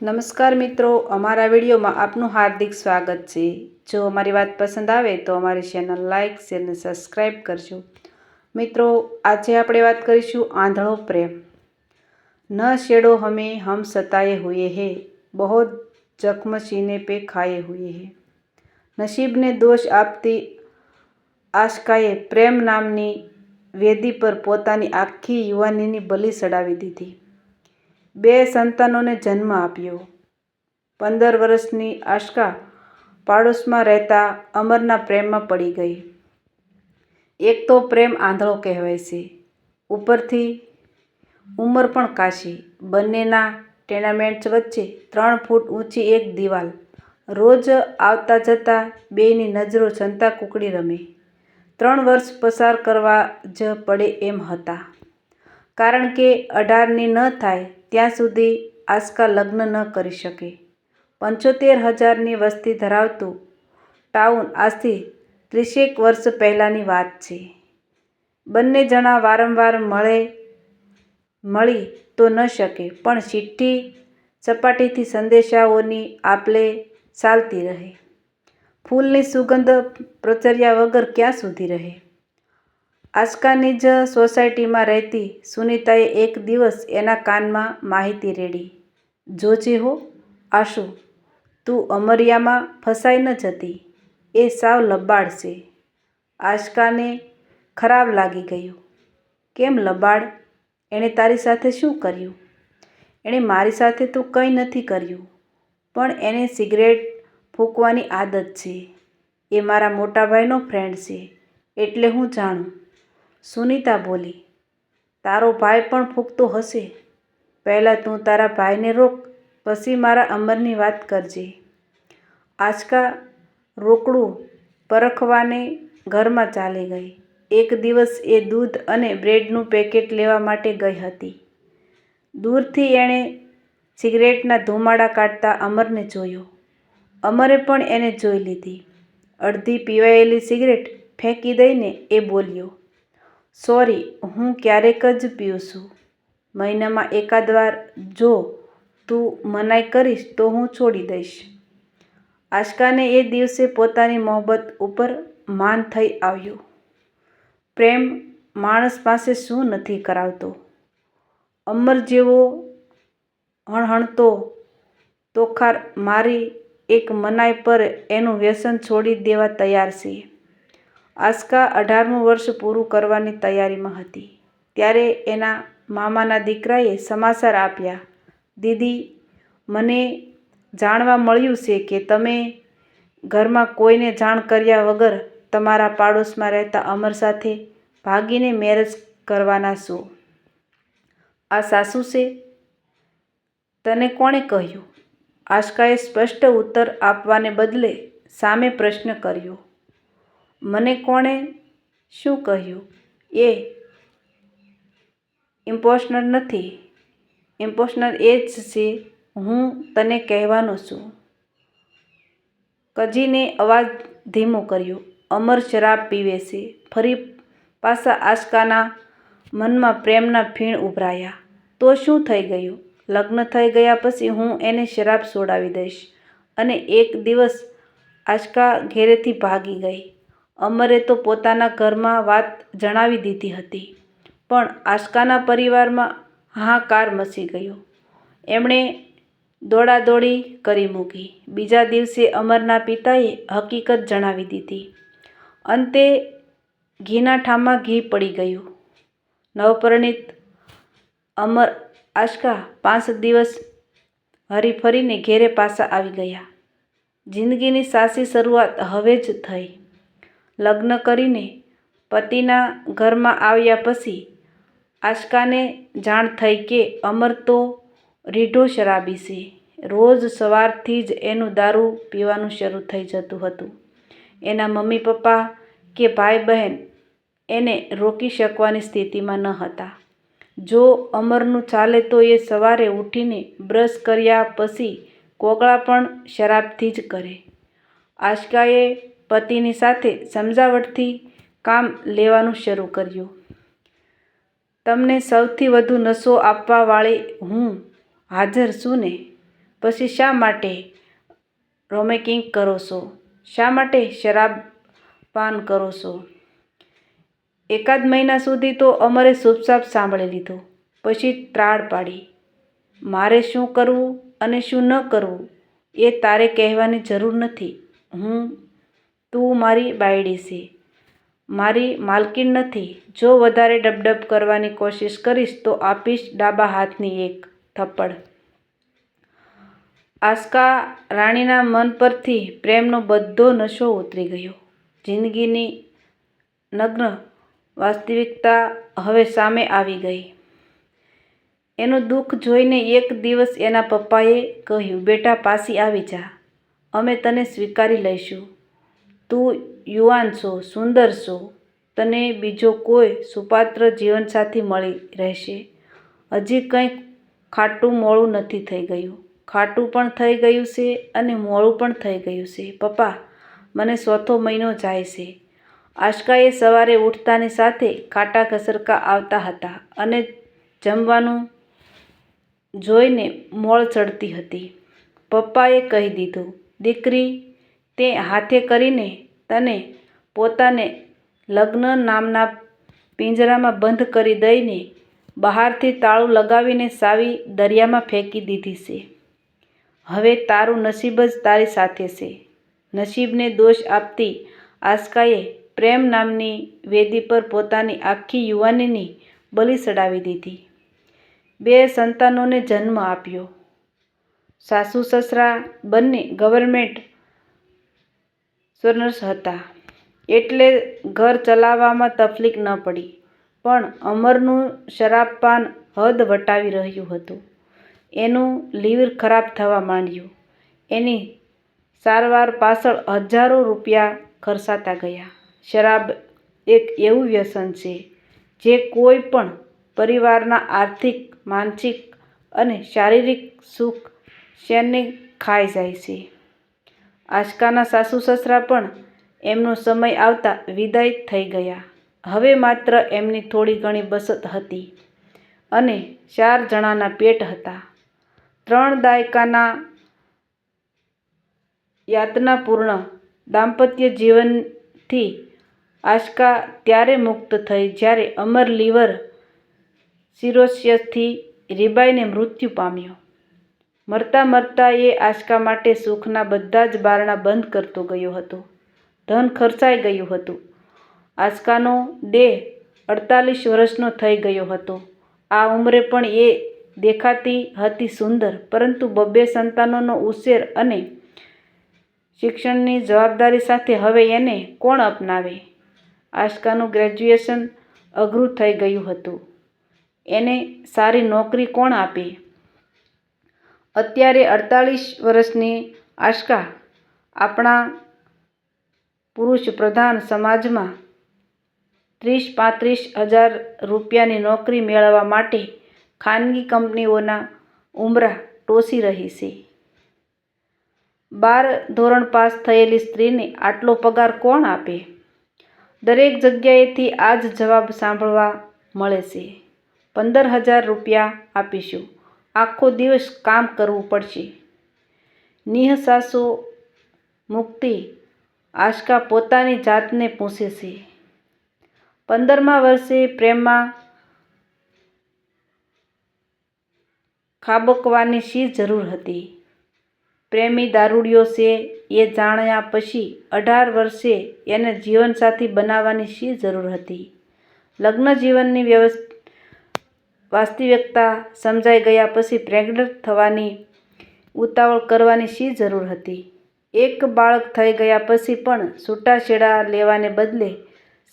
નમસ્કાર મિત્રો, અમારા વિડીયોમાં આપનું હાર્દિક સ્વાગત છે. જો અમારી વાત પસંદ આવે તો અમારી ચેનલ લાઇક શેર અને સબસ્ક્રાઈબ કરજો. મિત્રો, આજે આપણે વાત કરીશું આંધળો પ્રેમ. ન શેડો હમે હમ સતાએ હુએ હે બહુ જખ્મ સીને પે ખાએ હુએ હે. નસીબને દોષ આપતી આશકાએ પ્રેમ નામની વેદી પર પોતાની આખી યુવાનીની બલી ચડાવી દીધી. બે સંતાનોને જન્મ આપ્યો. પંદર વર્ષની આશકા પાડોશમાં રહેતા અમરના પ્રેમમાં પડી ગઈ. એક તો પ્રેમ આંધળો કહેવાય છે. ઉપરથી ઉંમર પણ કાશી. બંનેના ટેનામેન્ટ્સ વચ્ચે ત્રણ ફૂટ ઊંચી એક દિવાલ. રોજ આવતા જતા બેયની નજરો જનતા કુકડી રમે. ત્રણ વર્ષ પસાર કરવા જ પડે એમ હતા. કારણ કે અઢારની ન થાય ત્યાં સુધી આસ્કા લગ્ન ન કરી શકે. પંચોતેર હજારની વસ્તી ધરાવતું ટાઉન આજથી ત્રીસેક વર્ષ પહેલાંની વાત છે. બંને જણા વારંવાર મળે, મળી તો ન શકે, પણ ચિઠ્ઠી, સપાટીથી સંદેશાઓની આપલે ચાલતી રહે. ફૂલની સુગંધ પ્રચર્યા વગર ક્યાં સુધી રહે? આસ્કાની જ સોસાયટીમાં રહેતી સુનીતાએ એક દિવસ એના કાનમાં માહિતી રેડી. જોજે હો, આશુ, તું અમરિયામાં ફસાઈ ન જતી. એ સાવ લબાડ છે. આશકાને ખરાબ લાગી ગયું. કેમ લબાડ? એણે તારી સાથે શું કર્યું? એણે મારી સાથે તો કંઈ નથી કર્યું. પણ એને સિગરેટ ફૂંકવાની આદત છે. એ મારા મોટા ભાઈનો ફ્રેન્ડ છે. એટલે હું જાણું. સુનીતા બોલી, તારો ભાઈ પણ ફૂંકતો હશે. પહેલાં તું તારા ભાઈને રોક, પછી મારા અમરની વાત કરજે. આંચકા રોકડું પરખવાને ઘરમાં ચાલી ગઈ. એક દિવસ એ દૂધ અને બ્રેડનું પેકેટ લેવા માટે ગઈ હતી. દૂરથી એણે સિગરેટના ધુમાડા કાઢતા અમરને જોયો. અમરે પણ એને જોઈ લીધી. અડધી પીવાયેલી સિગરેટ ફેંકી દઈને એ બોલ્યો સોરી, હું ક્યારેક જ પીઉં છું મહિનામાં એકાદ વાર જો તું મનાઈ કરીશ તો હું છોડી દઈશ. આશકાને એ દિવસે પોતાની મોહબ્બત ઉપર માન થઈ આવ્યું. પ્રેમ માણસ પાસે શું નથી કરાવતો? અમર જેવો હણહણતો તોખાર મારી એક મનાઈ પર એનું વ્યસન છોડી દેવા તૈયાર છે. આસ્કા અઢારમું વર્ષ પૂરું કરવાની તૈયારીમાં હતી. ત્યારે એના મામાના દીકરાએ સમાચાર આપ્યા, દીદી, મને જાણવા મળ્યું છે કે તમે ઘરમાં કોઈને જાણ કર્યા વગર તમારા પાડોશમાં રહેતા અમર સાથે ભાગીને મેરેજ કરવાના છો. આ સાસુ છે? તને કોણે કહ્યું? આશકાએ સ્પષ્ટ ઉત્તર આપવાને બદલે સામે પ્રશ્ન કર્યો. મને કોણે શું કહ્યું? એ ઇમ્પોસ્ટર નથી. ઇમ્પોશનર એ જ છે, હું તને કહેવાનો છું. કજીને અવાજ ધીમો કર્યો. અમર શરાબ પીવે છે. ફરી પાછા આશકાના મનમાં પ્રેમના ફીણ ઉભરાયા. તો શું થઈ ગયું? લગ્ન થઈ ગયા પછી હું એને શરાબ સોડાવી દઈશ. અને એક દિવસ આશકા ઘેરેથી ભાગી ગઈ. અમરે તો પોતાના ઘરમાં વાત જણાવી દીધી હતી, પણ આશકાના પરિવારમાં હાહાકાર મચી ગયો. એમણે દોડાદોડી કરી મૂકી. બીજા દિવસે અમરના પિતાએ હકીકત જણાવી દીધી. અંતે ઘીના ઠામમાં ઘી પડી ગયું. નવપરિણીત અમર આશકા પાંચ દિવસ હરીફરીને ઘેરે પાછા આવી ગયા. જિંદગીની સાચી શરૂઆત હવે જ થઈ. લગ્ન કરીને પતિના ઘરમાં આવ્યા પછી આશકાને જાણ થઈ કે અમર તો રીઢો શરાબી છે. રોજ સવારથી જ એનું દારૂ પીવાનું શરૂ થઈ જતું હતું. એના મમ્મી પપ્પા કે ભાઈ બહેન એને રોકી શકવાની સ્થિતિમાં ન હતા. જો અમરનું ચાલે તો એ સવારે ઉઠીને બ્રશ કર્યા પછી કોગળા પણ શરાબથી જ કરે. આશકાએ પતિની સાથે સમજાવટથી કામ લેવાનું શરૂ કર્યું. તમને સૌથી વધુ નશો આપવાવાળી હું હાજર છું ને? પછી શા માટે રોમેકિંગ કરો છો? શા માટે શરાબ પાન કરો છો? એકાદ મહિના સુધી તો અમરે સુપસાપ સાંભળી લીધો. પછી ત્રાળ પાડી. મારે શું કરવું અને શું ન કરવું એ તારે કહેવાની જરૂર નથી. હું તું મારી બાયડી છે મારી માલકીન નથી. જો વધારે ડબડબ કરવાની કોશિશ કરીશ, તો આપીશ ડાબા હાથની એક થપ્પડ. આસ્કા રાણીના મન પરથી પ્રેમનો બધો નશો ઉતરી ગયો. જિંદગીની નગ્ન વાસ્તવિકતા હવે સામે આવી ગઈ. એનું દુઃખ જોઈને એક દિવસ એના પપ્પાએ કહ્યું, બેટા પાસી આવી જા. અમે તને સ્વીકારી લઈશું. તું યુવાન છો, સુંદર છો, તને બીજો કોઈ સુપાત્ર જીવનસાથી મળી રહેશે. હજી કંઈ ખાટું મોળું નથી થઈ ગયું. ખાટું પણ થઈ ગયું છે અને મોળું પણ થઈ ગયું છે. પપ્પા, મને ચોથો મહિનો જાય છે. આશકાએ સવારે ઉઠતાની સાથે ખાટા ઘસરકા આવતા હતા અને જમવાનું જોઈને મોળ ચડતી હતી. પપ્પાએ કહી દીધું, દીકરી તે હાથે કરીને તને પોતાને લગ્ન નામના પિંજરામાં બંધ કરી દઈને બહારથી તાળું લગાવીને સાવી દરિયામાં ફેંકી દીધી છે. હવે તારું નસીબ જ તારી સાથે છે. નસીબને દોષ આપતી આસ્કાએ પ્રેમ નામની વેદી પર પોતાની આખી યુવાનીની બલિ ચડાવી દીધી. બે સંતાનોને જન્મ આપ્યો. સાસુ સસરા બંને ગવર્મેન્ટ સર્નર્સ હતા. એટલે ઘર ચલાવવામાં તકલીફ ન પડી. પણ અમરનું શરાબપાન હદ વટાવી રહ્યું હતું. એનું લીવર ખરાબ થવા માંડ્યું. એની સારવાર પાછળ હજારો રૂપિયા ખર્ચાતા ગયા. શરાબ એક એવું વ્યસન છે, જે કોઈ પણ પરિવારના આર્થિક, માનસિક અને શારીરિક સુખ શેને ખાઈ જાય છે. આશકાના સાસુ સસરા પણ એમનો સમય આવતા વિદાય થઈ ગયા. હવે માત્ર એમની થોડી ઘણી બચત હતી અને ચાર જણાના પેટ હતા. ત્રણ દાયકાના યાતનાપૂર્ણ દાંપત્ય જીવનથી આશકા ત્યારે મુક્ત થઈ જ્યારે અમર લીવર સિરોસિયસથી રીબાઈને મૃત્યુ પામ્યો. મરતા મરતા એ આશકા માટે સુખના બધા જ બારણા બંધ કરતો ગયો હતો. ધન ખર્ચાઈ ગયું હતું. આશકાનો દેહ અડતાલીસ વર્ષનો થઈ ગયો હતો. આ ઉંમરે પણ એ દેખાતી હતી સુંદર, પરંતુ બબ્બે સંતાનોનો ઉછેર અને શિક્ષણની જવાબદારી સાથે હવે એને કોણ અપનાવે? આશકાનું ગ્રેજ્યુએશન અઘરું થઈ ગયું હતું. એને સારી નોકરી કોણ આપે? અત્યારે અડતાલીસ વર્ષની આશ્કા આપણા પુરુષ પ્રધાન સમાજમાં ત્રીસ પાંત્રીસ હજાર રૂપિયાની નોકરી મેળવવા માટે ખાનગી કંપનીઓના ઉંબરા ટોસી રહી છે. બાર ધોરણ પાસ થયેલી સ્ત્રીને આટલો પગાર કોણ આપે? દરેક જગ્યાએથી આ જ જવાબ સાંભળવા મળે છે. પંદર હજાર રૂપિયા આપીશું. આખો દિવસ કામ કરવું પડશે. નિઃસાસો મુક્તિ આશકા પોતાની જાતને પૂછે છે. પંદરમા વર્ષે પ્રેમમાં ખાબકવાની શી જરૂર હતી? પ્રેમી દારૂડિયો છે એ જાણ્યા પછી અઢાર વર્ષે એને જીવનસાથી બનાવવાની શી જરૂર હતી? લગ્ન જીવનની વ્યવસ્થા વાસ્તવિકતા સમજાઈ ગયા પછી પ્રેગ્નન્ટ થવાની ઉતાવળ કરવાની શી જરૂર હતી? એક બાળક થઈ ગયા પછી પણ છૂટાછેડા લેવાને બદલે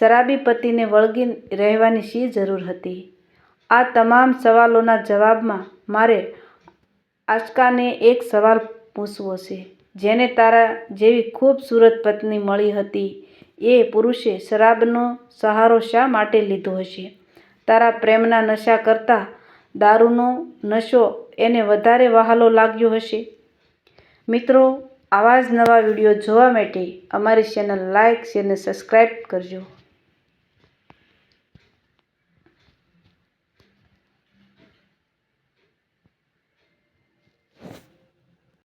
શરાબી પતિને વળગી રહેવાની શી જરૂર હતી? આ તમામ સવાલોના જવાબમાં મારે આચકાને એક સવાલ પૂછવો છે, જેને તારા જેવી ખૂબસૂરત પત્ની મળી હતી. એ પુરુષે શરાબનો સહારો શા માટે લીધો હશે? તારા પ્રેમના નશા કરતાં દારૂનો નશો એને વધારે વહાલો લાગ્યો હશે. મિત્રો, આવા જ નવા વીડિયો જોવા માટે અમારી ચેનલ લાઇક શેર અને સબસ્ક્રાઈબ કરજો.